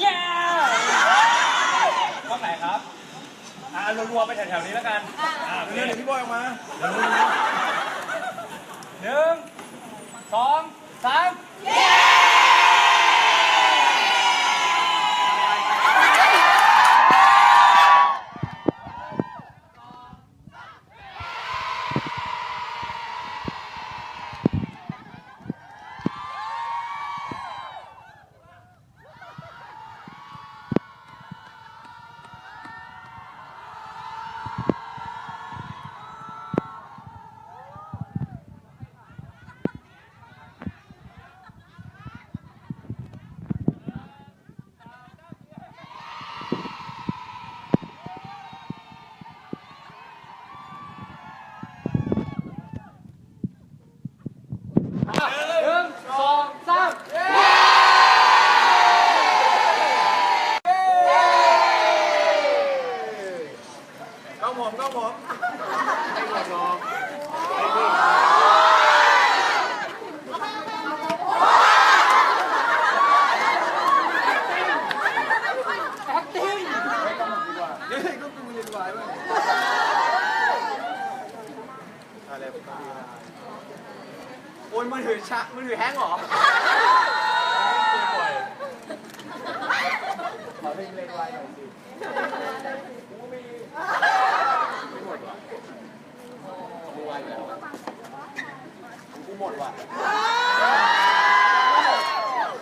แย่กล้องไหนครับ อ่ารัวๆไปแถวๆนี้แล้วกัน อ่าโอเคเดี๋ยวพี่บอยออกมาหนึ่งสองสามหนึ่งสองสาม ก้องผมก้องผม เฮ้ยก็เป็นมือเรียนวายมั้ยอะไรโอ้ยมือถือ ชะมือถือแฮงเหรอขอเพลงเล่นวายหน่อยสิไม่หมดว่ะกูวายแล้วกูหมดว่ะ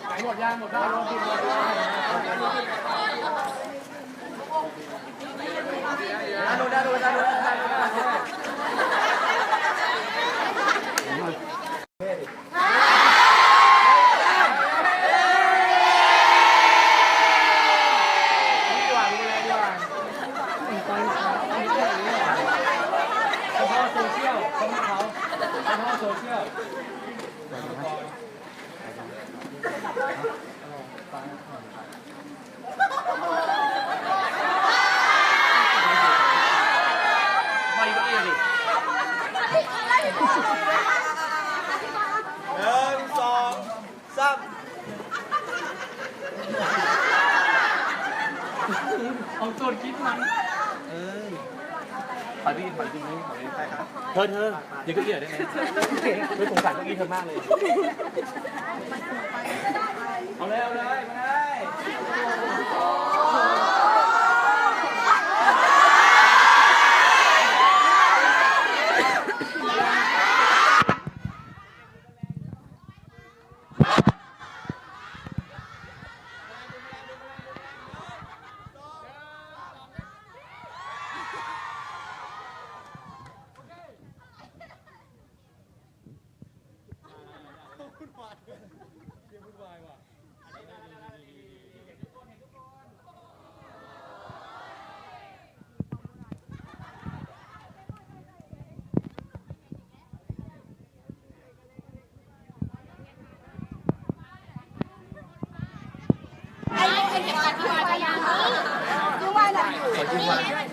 ไหนหมดยังหมดแล้วลองกินหมดแล้วดูได้ดูได้ดูได้ดีกว่าดูแลดีกว่า เฉพาะโซเชียลเขาไม่เขาเฉพาะ โซเชียลไปก็ได้ดิหนึ่งสองสามเอาโจทย์คิดมันถอย ไปถอยจริงนี่ถอยใช่ครับเธอเธอยืนเก้าอี้หน่อยได้ไหมไม่สงสารเก้าอี้เธอมากเลย เอาเลยเอาเลยมาเลย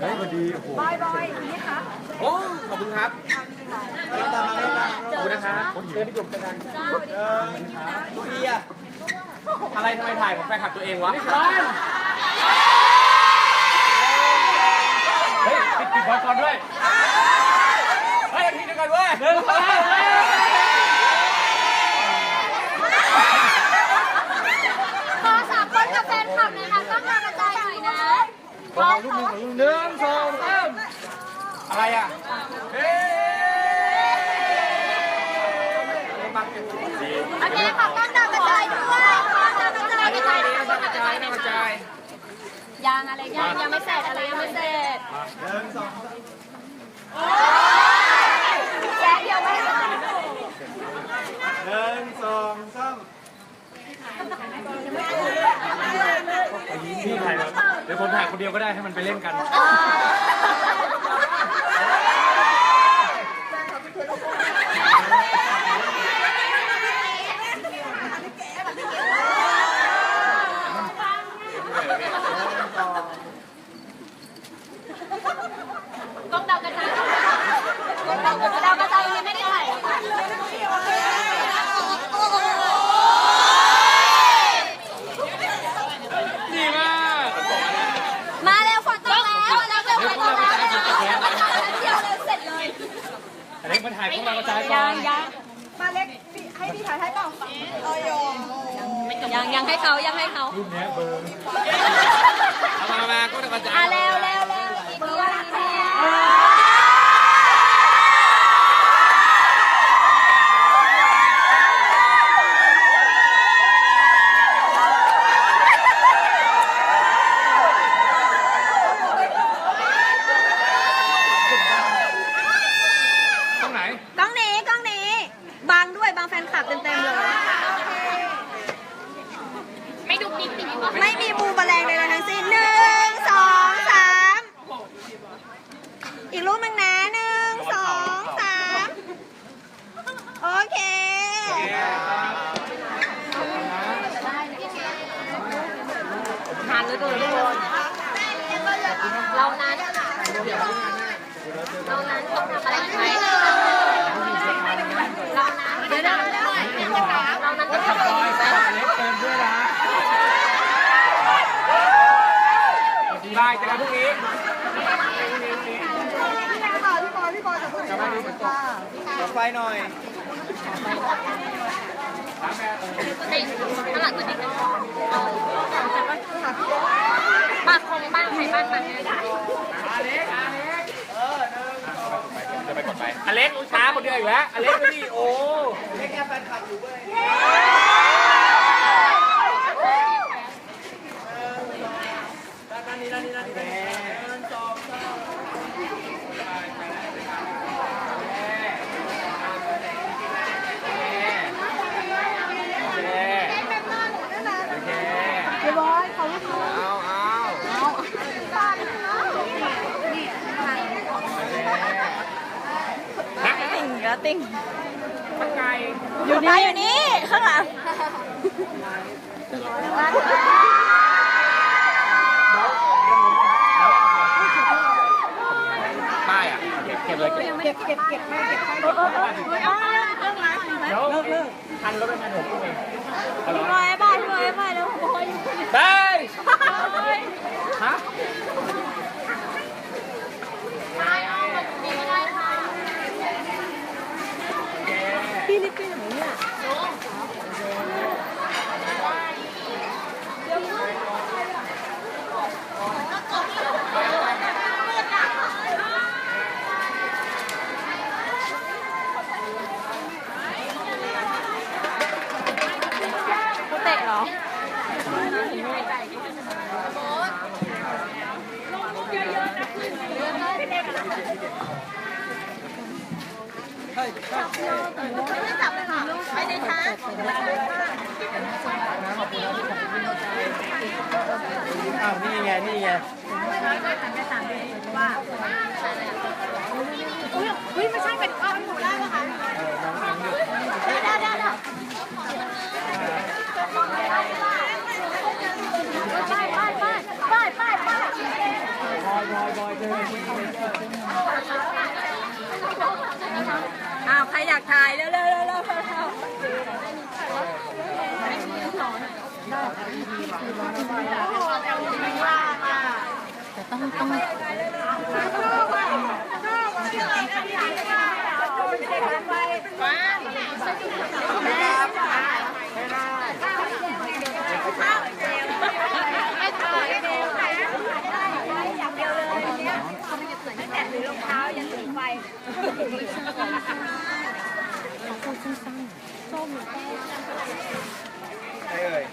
ได้โอ้ขอบคุณครับตามมาตามขอบคุณนะครับเจอที่กลุ่มกันเออทุกทีอะอะไรทำไมถ่ายของแฟนคลับตัวเองวะเฮ้ยปิดปิดบอลก่อนด้วยเฮ้ยทีเดียวกันเว้ยหนึ่งสองสามขอสามคนกับแฟนคลับหน่อยค่ะต้องการกระจายหน่อยนะ ขอขอหนึ่งสองสามอะไรอะเฮ้บังกันดีโอเคขอต้องการกระจายด้วยขอต้องการกระจายกระจายกระจายกระจายยังอะไรยังยังไม่เสร็จอะไรยังไม่เสร็จหนึ่งสองแจ๊ยังไม่เสร็จหนึ่งสองสามพี่ถ่ายแบบ เดี๋ยวผมถ่ายคนเดียวก็ได้ให้มันไปเล่นกัน ต้องเดากระจายต้องเดากระจายยังไม่ได้ถ่าย นี่ มาถ่ายพวกเรากระจายก่ยังนยังมาเล็กพี่ให้พี่ถ่ายให้เปล่าเออโยยังยังให้เขายังให้เขารุ่นเนี้ยเบอร์เอามามาก็จะกระจาย อะเร็วเร็วเร็วเบอร์ว่ารักแท้ ตรงไหน กล้องนี้กล้องนี้บังด้วยบังแฟนคลับเต็มเต็มๆเลย ไม่ดูปิ๊กปิ๊ก ไม่มีมูแมลงใดๆทั้งสิ้นหนึ่งสองสามอีกรูปหนึ่งนะหนึ่งสองสามโอเค ทานแล้วตัวทุกคนเรานั้นเรานั้นต้องทำอะไรไหมเรานั้นเดี๋ยวนะเรานั้นต้องทำอะไร บอย ไหม ฝากเล็กเต็มด้วยนะ บายเจอกัน พรุ่งนี้ค่ะพี่บอยพี่บอยจะพูดอะไรค่ะขอไฟหน่อยติข้างหลังตัวนี้กันบ้านคงบ้านใครบ้านมันจะไปกดไปอเล็กช้าคนเดียวอีกแล้วอเล็กดูดิโอ้เล็กแค่แฟนคลับอยู่เว้ยด้านนี้ด้านนี้ด้านนี้โอเค พี่บอยขอรูป เอาเอา ติ่งก็ติ่ง มันไกล อยู่นี่อยู่นี่ข้างหลังป้ายอะเก็บเก็บเลยเก็บเก็บเก็บเก็บให้เก็บให้เดี๋ยวทันรถเป็นพันหกเองเอาเหรอพี่บอยบ้านพี่บอยบ้านแล้วบอยได้ฮะ พี่ลิปปี้ไหนเนี่ย เขาเตะเหรอ อ้าวนี่ไง นี่ไงอุ้ยไม่ใช่เป็นก้อนหมูได้ปะคะ ได้ได้ได้ไปไปไปไปไป บอยบอยบอยเจอกันที่ อ้าวใครอยากถ่ายเร็วเร็วเร็วเร็วเร็วต้องต้อง ใครเอ่ย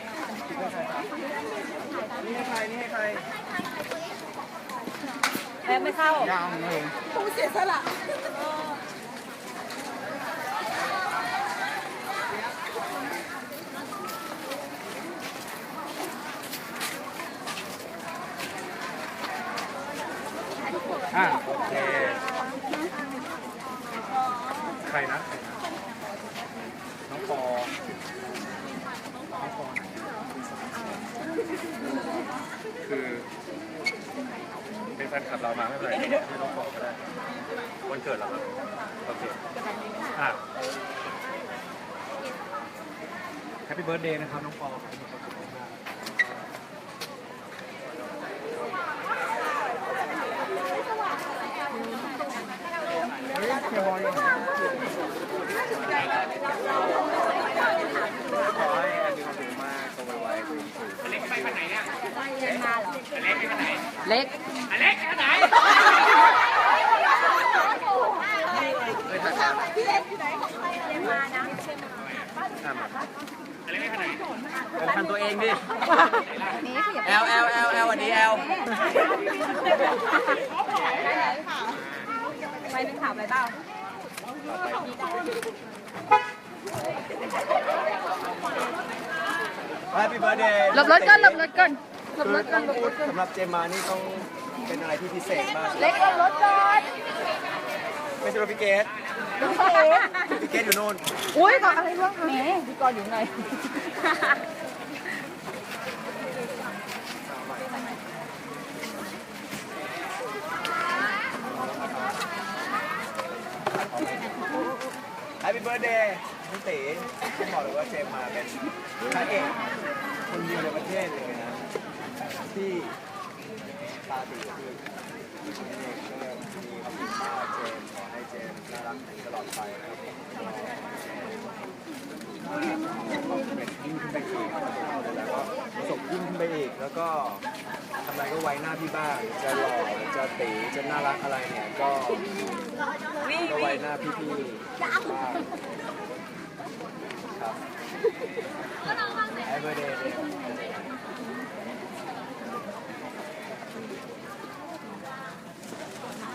นี่ให้ใคร นี่ให้ใคร แพ้ไม่เข้ายาวเลยผู้เสียสละอะโอเคใครนะ น้องปอน้องปอคือเป็นแฟนคลับเรามาไม่เป็นไรไม่ต้องบอกก็ได้วันเกิดเราครับโอเคอะ แฮปปี้เบิร์ดเดย์นะครับน้องปอขอใคุณมากอลอร เหรอเล็กอเล็กแค่ไหนเฮ้ยถ่ายมาพี่เล็กอยู่ไหนของใครอเล็กมานะอเล็กแค่ไหนเป็นพันตัวเองดิแอลแอลแอลแอลวันนี้แอลไปเป็นข่าวไปเปล่าแฮปปี้เบิร์ดเดย์หลบรถก่อนหลบรถก่อน หลบรถก่อนหลบรถก่อนสำหรับเจมมานี่ต้องเป็นอะไรที่พิเศษมาก เล็กหลบรถก่อนไม่ใช่รถพี่เกสพี่เกสอยู่โน่นอุ้ยก่อนอะไรร่วงคะแหมพี่กรอยู่ไหนแฮปปี้เบิร์ดเดย์พี่ตีผมบอกเลยว่าเจมมาเป็นพระเอกคนเดียวในประเทศเลยนะ ที่ตาตีคือมีความสุขมาเจมขอให้เจมน่ารักตลอดไปนะครับเป็นยิ่งขึ้นไปอีกแล้วก็ประสบยิ่งขึ้นไปอีกแล้วก็ทำอะไรก็ไว้หน้าพี่บ้างจะหล่อจะตีจะน่ารักอะไรเนี่ยก็ก็ไว้หน้าพี่ๆบ้างครับ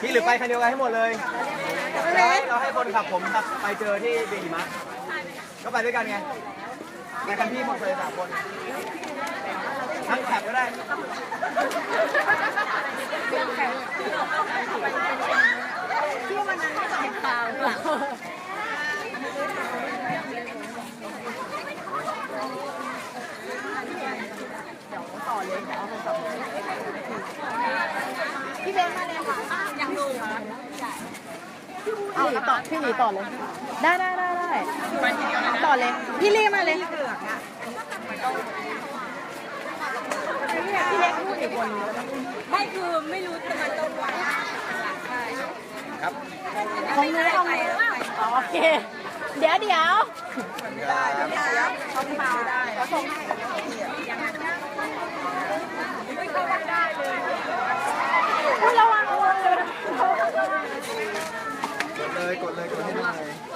พี่หรือไปคันเดียวกันให้หมดเลยเราให้เราให้คนขับผมขับไปเจอที่เบหิมะก็ไปด้วยกันไงไปคันพี่หมดเลยสามคนทั้งแคบก็ได้ ต่อพี่หลีต่อเลย ได้ได้ได้ได้ต่อเลย พี่ลีมาเลยไม่คือไม่รู้จะมันต้องไว้ครับของเนื้อของเนื้ออ๋อโอเค เดี๋ยวเดี๋ยวครับต้องมาได้แล้วส่งให้ค 来ด来ด้